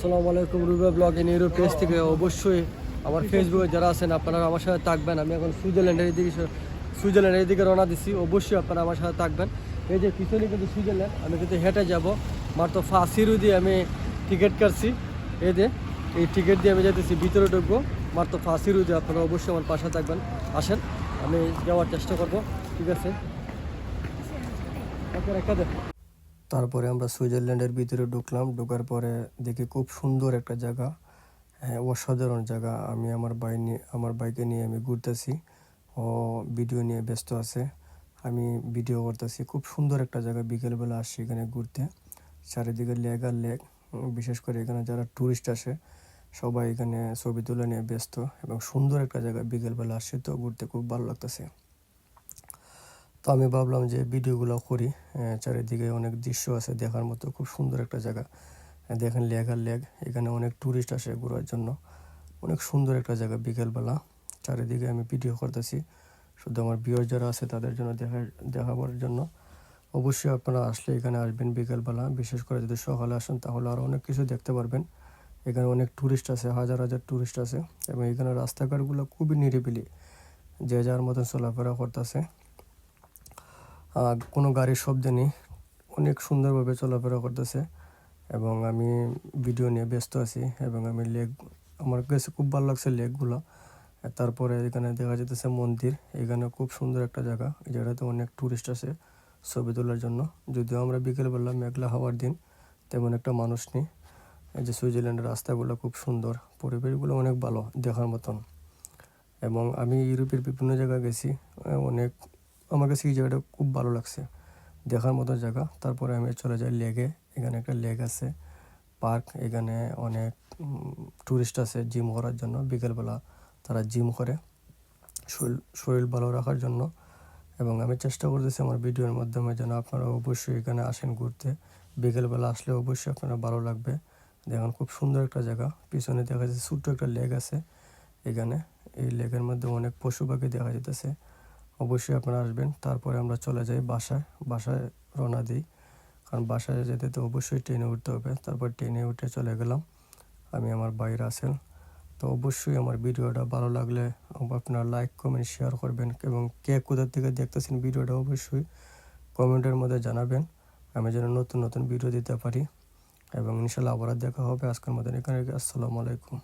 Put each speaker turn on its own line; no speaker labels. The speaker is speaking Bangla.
আসসালামু আলাইকুম রুবে ব্লগ ইন ইউরোপ পেজ থেকে অবশ্যই আমার ফেসবুকে যারা আছেন, আপনারা আমার সাথে থাকবেন। আমি এখন সুইজারল্যান্ডের দিকে সুইজারল্যান্ডের দিকে রওনা দিচ্ছি অবশ্যই আপনারা আমার সাথে থাকবেন। এই যে পিছনে কিন্তু সুইজারল্যান্ড, আমি কিন্তু হেঁটে যাব। মাত্র ফাঁসিরু দিয়ে আমি টিকিট কাটছি। এই যে, এই টিকিট দিয়ে আমি যেতেছি ভিতরে ঢুকবো। মাত্র ফাঁসিরু দিয়ে আপনারা অবশ্যই আমার পাশে থাকবেন। আসেন, আমি যাওয়ার চেষ্টা করব। ঠিক আছে? রেখে দে। তারপরে আমরা সুইজারল্যান্ডের ভিতরে ঢুকলাম, ঢোকার পরে দেখি খুব সুন্দর একটা জায়গা। হ্যাঁ অসাধারণ জায়গা। আমি আমার বাইক নিয়ে, আমার বাইকে নিয়ে আমি ঘুরতেছি। ও ভিডিও নিয়ে ব্যস্ত আছে। আমি ভিডিও করতেছি। খুব সুন্দর একটা জায়গা। বিকেলবেলা আসছি এখানে ঘুরতে। চারিদিকে লেক আর লেক। বিশেষ করে এখানে যারা ট্যুরিস্ট আসে, সবাই এখানে ছবি তুলে নিয়ে ব্যস্ত। এবং সুন্দর একটা জায়গা। বিকেলবেলা আসছে তো ঘুরতে খুব ভালো লাগতেছে। তো আমি ভাবলাম যে ভিডিওগুলো করি চারিদিকে অনেক দৃশ্য আছে দেখার মতো, খুব সুন্দর একটা জায়গা। দেখেন লেক আর এখানে অনেক ট্যুরিস্ট আসে ঘোরার জন্য। অনেক সুন্দর একটা জায়গা বিকেলবেলা। চারিদিকে আমি ভিডিও করতেছি। শুধু আমার বিয়র যারা আছে তাদের জন্য দেখা, দেখাবার জন্য। অবশ্যই আপনারা আসলে এখানে আসবেন বিকেলবেলা। বিশেষ করে যদি সকালে আসেন তাহলে আরও অনেক কিছু দেখতে পারবেন। এখানে অনেক ট্যুরিস্ট আছে, হাজার হাজার ট্যুরিস্ট আছে। এবং এখানে রাস্তাঘাটগুলো খুবই নিরিবিলি। যে যার মতন চলাফেরা করতেছে। কোনো গাড়ির শব্দ নেই। অনেক সুন্দরভাবে চলাফেরা করতেছে এবং আমি ভিডিও নিয়ে ব্যস্ত আছি এবং আমি লেক, আমার কাছে খুব ভালো লাগছে লেকগুলো। তারপরে এখানে দেখা যেতেছে মন্দির, এখানে খুব সুন্দর একটা জায়গা। এই জায়গাটাতে অনেক ট্যুরিস্ট আছে ছবি তোলার জন্য। যদিও আমরা বিকেলবেলা মেঘলা হওয়ার দিন তেমন একটা মানুষ নেই। এই যে সুইজারল্যান্ডের রাস্তাগুলো খুব সুন্দর, পরিবেশগুলো অনেক ভালো দেখার মতন। এবং আমি ইউরোপের বিভিন্ন জায়গায় গেছি, অনেক আমার কাছে এই জায়গাটা খুব ভালো লাগছে। দেখার মতো জায়গা। তারপরে আমি চলে যাই লেগে এখানে একটা লেক আছে, পার্ক। এখানে অনেক ট্যুরিস্ট আছে জিম করার জন্য। বিকেলবেলা তারা জিম করে। শরীর শরীর ভালো রাখার জন্য। এবং আমি চেষ্টা করতেছি আমার ভিডিওর মাধ্যমে যেন আপনারা অবশ্যই এখানে আসেন ঘুরতে। বিকেলবেলা আসলে অবশ্যই আপনারা ভালো লাগবে। দেখুন, খুব সুন্দর একটা জায়গা। পিছনে দেখা যাচ্ছে ছোট্ট একটা লেক আছে। এখানে এই লেকের মধ্যে অনেক পশু পাখি দেখা যেতেছে অবশ্যই আপনারা আসবেন। তারপরে আমরা চলে যাই বাসায়। বাসায় রওনা দিই। কারণ বাসায় যেতে তো অবশ্যই ট্রেনে উঠতে হবে। তারপর ট্রেনে উঠে চলে গেলাম। আমি আমার বাইরে আসেন তো অবশ্যই আমার ভিডিওটা ভালো লাগলে আপনারা লাইক কমেন্ট শেয়ার করবেন এবং কে কোথার থেকে দেখতেছেন ভিডিওটা অবশ্যই কমেন্টের মধ্যে জানাবেন। আমি যেন নতুন নতুন ভিডিও দিতে পারি। এবং ইনশাল্লাহ আবার দেখা হবে। আজকের মতন এখানে আসসালামু আলাইকুম।